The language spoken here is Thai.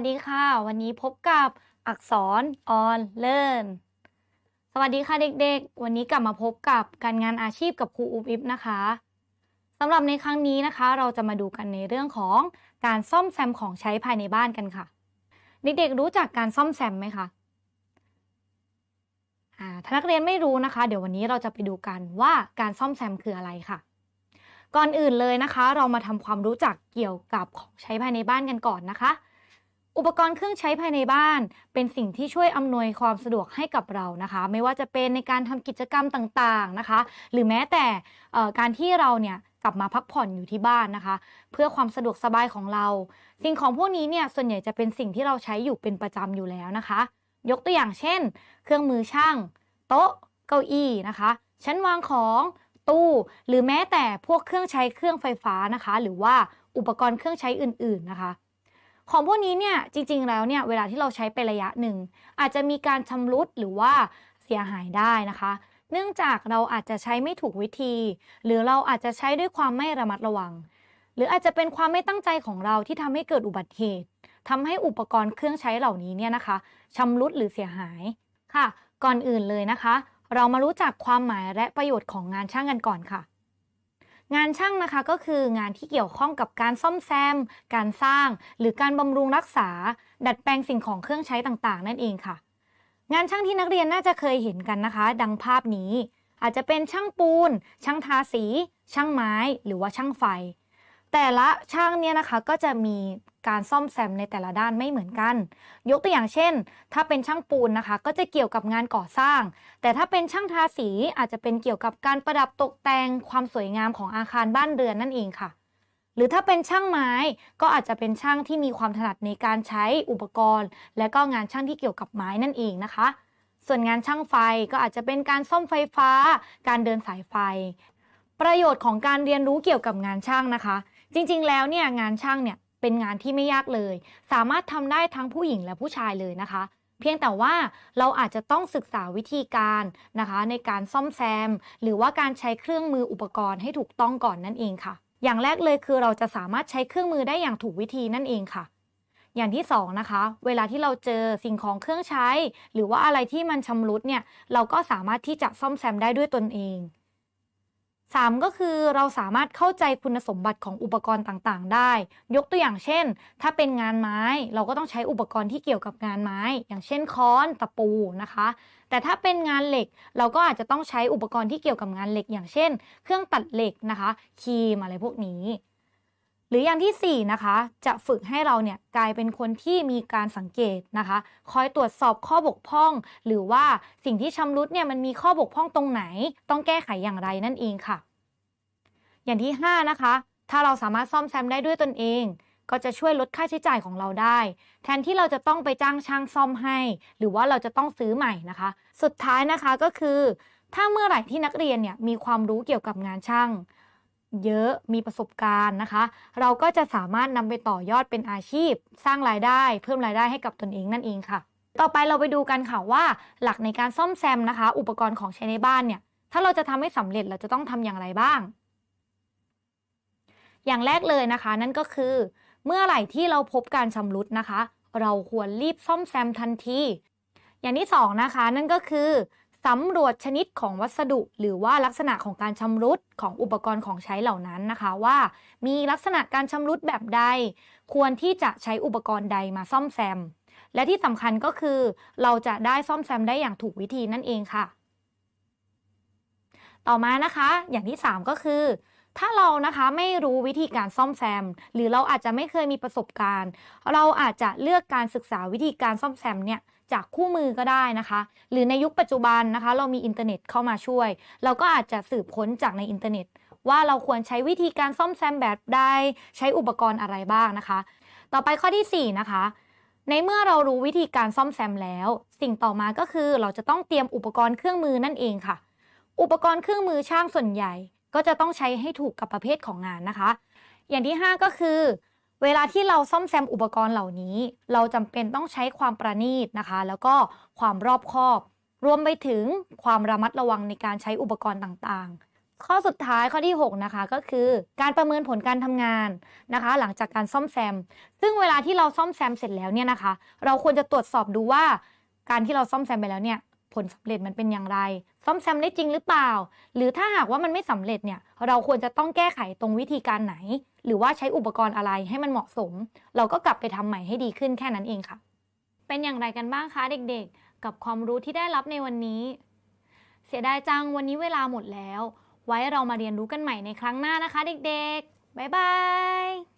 วัสดีค่ะ วันนี้พบกับอักษร on learn สวัสดีค่ะเด็กๆ วันนี้กลับมาพบกับการงานอาชีพกับครูอุบอิบนะคะสำหรับในครั้งนี้นะคะ เราจะมาดูกันในเรื่องของการซ่อมแซมของใช้ภายในบ้านกันค่ะ เด็กๆรู้จักการซ่อมแซมไหมคะอ่าถ้านักเรียนไม่รู้นะคะ เดี๋ยววันนี้เราจะไปดูกันว่าการซ่อมแซมคืออะไรค่ะ ก่อนอื่นเลยนะคะ เรามาทำความรู้จักเกี่ยวกับของใช้ภายในบ้านกันก่อนนะคะ อุปกรณ์เครื่องใช้ภายในบ้าน เป็นสิ่งที่ช่วยอำนวยความสะดวกให้กับเรานะคะ ไม่ว่าจะเป็นในการทำกิจกรรมต่างๆนะคะ หรือแม้แต่การที่เราเนี่ยกลับมาพักผ่อนอยู่ที่บ้านนะคะ เพื่อความสะดวกสบายของเรา สิ่งของพวกนี้เนี่ยส่วนใหญ่จะเป็นสิ่งที่เราใช้อยู่เป็นประจำอยู่แล้วนะคะ ยกตัวอย่างเช่น เครื่องมือช่าง โต๊ะ เก้าอี้นะคะชั้นวางของตู้หรือแม้แต่พวกเครื่องใช้เครื่องไฟฟ้านะคะ หรือว่าอุปกรณ์เครื่องใช้อื่น ๆนะคะ ของพวกนี้เนี่ยจริงๆแล้วเนี่ยเวลาที่เราใช้ไประยะหนึ่ง อาจจะมีการชำรุดหรือว่าเสียหายได้นะคะ เนื่องจากเราอาจจะใช้ไม่ถูกวิธี หรือเราอาจจะใช้ด้วยความไม่ระมัดระวัง หรืออาจจะเป็นความไม่ตั้งใจของเราที่ทำให้เกิดอุบัติเหตุทำให้อุปกรณ์เครื่องใช้เหล่านี้เนี่ยนะคะชำรุดหรือเสียหายค่ะ ก่อนอื่นเลยนะคะ เรามารู้จักความหมายและประโยชน์ของงานช่างกันก่อนค่ะ งานช่างนะคะก็คืองานที่เกี่ยวข้องกับการซ่อมแซม การสร้าง หรือการบำรุงรักษา ดัดแปลงสิ่งของเครื่องใช้ต่างๆ นั่นเองค่ะ งานช่างที่นักเรียนน่าจะเคยเห็นกันนะคะ ดังภาพนี้ อาจจะเป็นช่างปูน ช่างทาสี ช่างไม้ หรือว่าช่างไฟ แต่ละช่างเนี่ยนะคะก็จะมีการซ่อมแซมในแต่ละด้านไม่เหมือนกัน ยกตัวอย่างเช่น ถ้าเป็นช่างปูนนะคะ ก็จะเกี่ยวกับงานก่อสร้าง แต่ถ้าเป็นช่างทาสีอาจจะเป็นเกี่ยวกับการประดับตกแต่งความสวยงามของอาคารบ้านเรือนนั่นเองค่ะ หรือถ้าเป็นช่างไม้ก็อาจจะเป็นช่างที่มีความถนัดในการใช้อุปกรณ์ และก็งานช่างที่เกี่ยวกับไม้นั่นเองนะคะ ส่วนงานช่างไฟก็อาจจะเป็นการซ่อมไฟฟ้า การเดินสายไฟ ประโยชน์ของการเรียนรู้เกี่ยวกับงานช่างนะคะ จริงๆ แล้วเนี่ยงานช่างเนี่ยเป็นงานที่ไม่ยากเลย สามารถทำได้ทั้งผู้หญิงและผู้ชายเลยนะคะ เพียงแต่ว่าเราอาจจะต้องศึกษาวิธีการนะคะ ในการซ่อมแซม หรือว่าการใช้เครื่องมืออุปกรณ์ให้ถูกต้องก่อนนั่นเองค่ะ อย่างแรกเลยคือเราจะสามารถใช้เครื่องมือได้อย่างถูกวิธีนั่นเองค่ะอย่างที่สองนะคะ เวลาที่เราเจอสิ่งของเครื่องใช้ หรือว่าอะไรที่มันชำรุดเนี่ย เราก็สามารถที่จะซ่อมแซมได้ด้วยตนเอง 3 ก็คือเราสามารถเข้าใจคุณสมบัติของอุปกรณ์ต่างๆ ได้ ยกตัวอย่างเช่น ถ้าเป็นงานไม้เราก็ต้องใช้อุปกรณ์ที่เกี่ยวกับงานไม้ อย่างเช่นค้อนตะปูนะคะ แต่ถ้าเป็นงานเหล็กเราก็อาจจะต้องใช้อุปกรณ์ที่เกี่ยวกับงานเหล็ก อย่างเช่น เครื่องตัดเหล็กนะคะ คีมอะไรพวกนี้ หรืออย่างที่ 4 นะคะ จะฝึกให้เราเนี่ยกลายเป็นคนที่มีการสังเกตนะคะ คอยตรวจสอบข้อบกพร่อง หรือว่าสิ่งที่ชำรุดเนี่ยมันมีข้อบกพร่องตรงไหน ต้องแก้ไขอย่างไรนั่นเองค่ะ อย่างที่ 5 นะคะ ถ้าเราสามารถซ่อมแซมได้ด้วยตนเอง ก็จะช่วยลดค่าใช้จ่ายของเราได้ แทนที่เราจะต้องไปจ้างช่างซ่อมให้ หรือว่าเราจะต้องซื้อใหม่นะคะ สุดท้ายนะคะก็คือ ถ้าเมื่อไหร่ที่นักเรียนเนี่ยมีความรู้เกี่ยวกับงานช่าง เยอะมีประสบการณ์นะคะ เราก็จะสามารถนำไปต่อยอดเป็นอาชีพ สร้างรายได้ เพิ่มรายได้ให้กับตนเองนั่นเองค่ะ ต่อไปเราไปดูกันค่ะว่า หลักในการซ่อมแซมนะคะ อุปกรณ์ของใช้ในบ้านเนี่ยถ้าเราจะทำให้สำเร็จเราจะต้องทำอย่างไรบ้าง อย่างแรกเลยนะคะ นั่นก็คือ เมื่อไหร่ที่เราพบการชำรุดนะคะ เราควรรีบซ่อมแซมทันทีอย่างที่สองนะคะนั่นก็คือ สำรวจชนิดของวัสดุ หรือว่าลักษณะของการชำรุดของอุปกรณ์ของใช้เหล่านั้นนะคะ ว่ามีลักษณะการชำรุดแบบใด ควรที่จะใช้อุปกรณ์ใดมาซ่อมแซม และที่สำคัญก็คือ เราจะได้ซ่อมแซมได้อย่างถูกวิธีนั่นเองค่ะ ต่อมานะคะ อย่างที่ 3 ก็คือ ถ้าเรานะคะไม่รู้วิธีการซ่อมแซม หรือเราอาจจะไม่เคยมีประสบการณ์ เราอาจจะเลือกการศึกษาวิธีการซ่อมแซมเนี่ยจากคู่มือก็ได้นะคะ หรือในยุคปัจจุบันนะคะ เรามีอินเทอร์เน็ตเข้ามาช่วย เราก็อาจจะสืบค้นจากในอินเทอร์เน็ต ว่าเราควรใช้วิธีการซ่อมแซมแบบใดใช้อุปกรณ์อะไรบ้างนะคะ ต่อไปข้อที่ 4 นะคะ ในเมื่อเรารู้วิธีการซ่อมแซมแล้ว สิ่งต่อมาก็คือเราจะต้องเตรียมอุปกรณ์เครื่องมือนั่นเองค่ะ อุปกรณ์เครื่องมือช่างส่วนใหญ่ ก็จะต้องใช้ให้ถูกกับประเภทของงานนะคะ อย่างที่ 5 ก็คือ เวลาที่เราซ่อมแซมอุปกรณ์เหล่านี้ เราจำเป็นต้องใช้ความประณีตนะคะ แล้วก็ความรอบคอบรวมไปถึงความระมัดระวังในการใช้อุปกรณ์ต่างๆ ข้อสุดท้ายข้อที่ 6 นะคะก็คือ การประเมินผลการทำงานนะคะ หลังจากการซ่อมแซม ซึ่งเวลาที่เราซ่อมแซมเสร็จแล้วเนี่ยนะคะ เราควรจะตรวจสอบดูว่า การที่เราซ่อมแซมไปแล้วเนี่ย ผลสำเร็จมันเป็นอย่างไร ซ่อมแซมได้จริงหรือเปล่า หรือถ้าหากว่ามันไม่สำเร็จเนี่ยเราควรจะต้องแก้ไขตรงวิธีการไหน หรือว่าใช้อุปกรณ์อะไรให้มันเหมาะสม เราก็กลับไปทำใหม่ให้ดีขึ้นแค่นั้นเองค่ะ เป็นอย่างไรกันบ้างคะเด็กๆ กับความรู้ที่ได้รับในวันนี้ เสียดายจังวันนี้เวลาหมดแล้ว ไว้เรามาเรียนรู้กันใหม่ในครั้งหน้านะคะ เด็กๆบ๊ายบาย